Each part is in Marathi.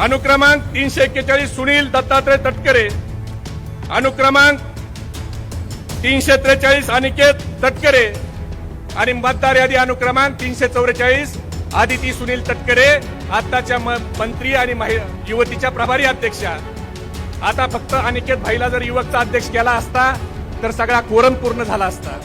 अनुक्रमांक तीनशे एक्केचाळीस सुनील दत्तात्रय तटकरे. अनुक्रमांक तीनशे त्रेचाळीस अनिकेत तटकरे. आणि मतदार यादी अनुक्रमांक तीनशे चौवेचाळीस आदिती सुनील तटकरे आताच्या म- मंत्री आणि युवतीच्या प्रभारी अध्यक्षा. आता फक्त अनिकेत भाईला जर युवकचा अध्यक्ष केला असता तर सगळा कोरम पूर्ण झाला असता.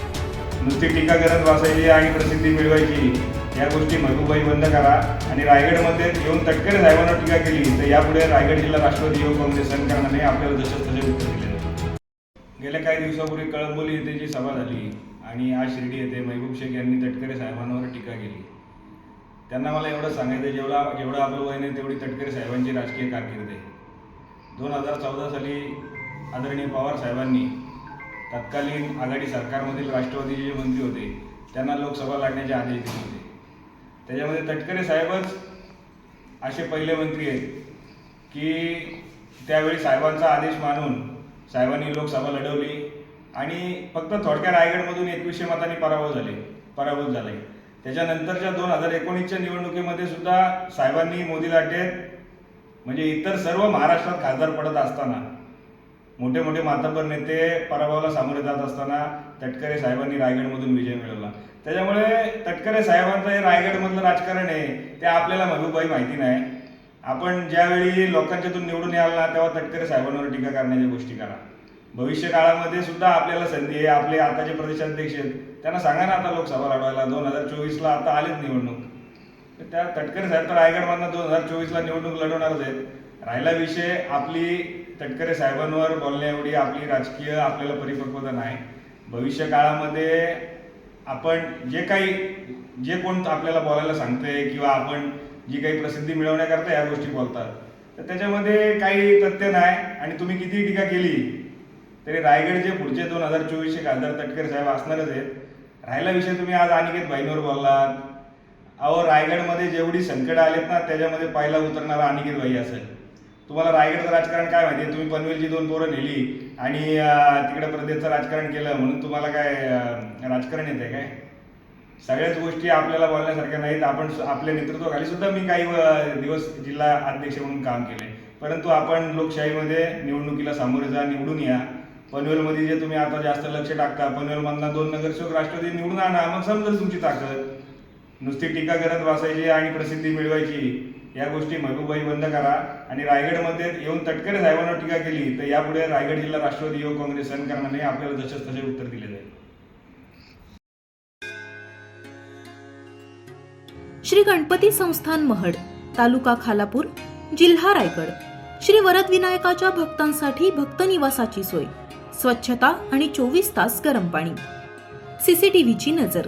नुसती टीका करत वाचायची आणि प्रसिद्धी मिळवायची. या गोष्टी महबूबाई बंद करा. आणि रायगडमध्ये येऊन तटकरे साहेबांना टीका केली. तर यापुढे रायगड जिल्हा राष्ट्रवादी युवक काँग्रेस सरकारने आपल्याला जसे तसे उत्तर दिले गेल्या काही दिवसापूर्वी कळंबोली येथे जी सभा झाली आणि आज शिर्डी येथे महबूब शेख यांनी तटकरे साहेबांवर टीका केली. त्यांना मला एवढं सांगायचं जेवढा जेवढं आपलं वय नाही तेवढी तटकरे साहेबांची राजकीय कारकीर्द आहे. दोन हजार चौदा साली आदरणीय पवार साहेबांनी तत्कालीन आघाडी सरकारमधील राष्ट्रवादीचे जे मंत्री होते त्यांना लोकसभा लागण्याचे आदेश दिले होते. त्याच्यामध्ये तटकरे साहेबच असे पहिले मंत्री आहेत की त्यावेळी साहेबांचा आदेश मानून साहेबांनी लोकसभा लढवली आणि फक्त थोडक्या रायगडमधून एकवीसशे मतांनी पराभव झाले पराभूत झाले. त्याच्यानंतरच्या दोन हजार एकोणीसच्या निवडणुकीमध्ये सुद्धा साहेबांनी मोदी लाटेत म्हणजे इतर सर्व महाराष्ट्रात खासदार पडत असताना मोठे मोठे मातब्बर नेते पराभवाला सामोरे जात असताना तटकरे साहेबांनी रायगडमधून विजय मिळवला. त्याच्यामुळे तटकरे साहेबांचं हे रायगडमधलं राजकारण आहे ते आपल्याला मधुबाई माहिती नाही. आपण ज्यावेळी लोकांच्यातून निवडून याल ना तेव्हा तटकरे साहेबांवर टीका करण्याच्या गोष्टी करा. भविष्य काळामध्ये सुद्धा आपल्याला संधी आहे आपले आताचे प्रदेशाध्यक्ष आहेत. त्यांना सांगा ना आता लोकसभा लढवायला दोन हजार चोवीसला आता आलेच निवडणूक. तर त्या तटकरे साहेब तर रायगडमधनं दोन हजार चोवीसला निवडणूक लढवणारच आहेत. राहिला विषय आपली तटकरे साहेबांवर बोलण्या एवढी आपली राजकीय आपल्याला परिपक्वता नाही. भविष्य काळामध्ये आपण जे काही जे कोण आपल्याला बोलायला सांगते किंवा आपण जी काही प्रसिद्धी मिळवण्याकरता या गोष्टी बोलतात तर त्याच्यामध्ये काही तथ्य नाही आणि तुम्ही किती टीका केली तरी रायगडचे पुढचे दोन हजार चोवीसचे खासदार तटकरे साहेब असणारच आहेत. राहिला विषय तुम्ही आज अनिकेत भाईंवर बोललात. अहो रायगडमध्ये जेवढी संकटं आलेत ना त्याच्यामध्ये पहिला उतरणारा अनिकेत भाई असेल. तुम्हाला रायगडचं राजकारण काय माहिती? तुम्ही पनवेलची दोन पोरं नेली आणि तिकडे प्रदेशचं राजकारण केलं म्हणून तुम्हाला काय राजकारण येते काय? सगळ्याच गोष्टी आपल्याला बोलण्यासारख्या नाहीत. आपण आपल्या नेतृत्वाखाली सुद्धा मी काही दिवस जिल्हा अध्यक्ष म्हणून काम केले परंतु आपण लोकशाहीमध्ये निवडणुकीला सामोरे जा निवडून या. पनवेलमध्ये जे तुम्ही आता जास्त लक्ष टाकता पनवेलमधला दोन नगरसेवक राष्ट्रवादी निवडून आणा. मग समजेल तुमची ताकद. नुसती टीका करत वाचायची आणि प्रसिद्धी मिळवायची या गोष्टी महबूबाई बंद करा. आणि रायगडमध्ये येऊन तटकरे साहेबांवर टीका केली तर यापुढे रायगड जिल्हा राष्ट्रवादी युवक काँग्रेस सरकारने आपल्याला जसेच तसे उत्तर दिले जाईल. श्री गणपती संस्थान महड तालुका खालापूर जिल्हा रायगड. श्री वरद विनायकाच्या भक्तांसाठी भक्त निवासाची सोय स्वच्छता आणि चोवीस तास गरम पाणी. सीसीटीव्हीची नजर.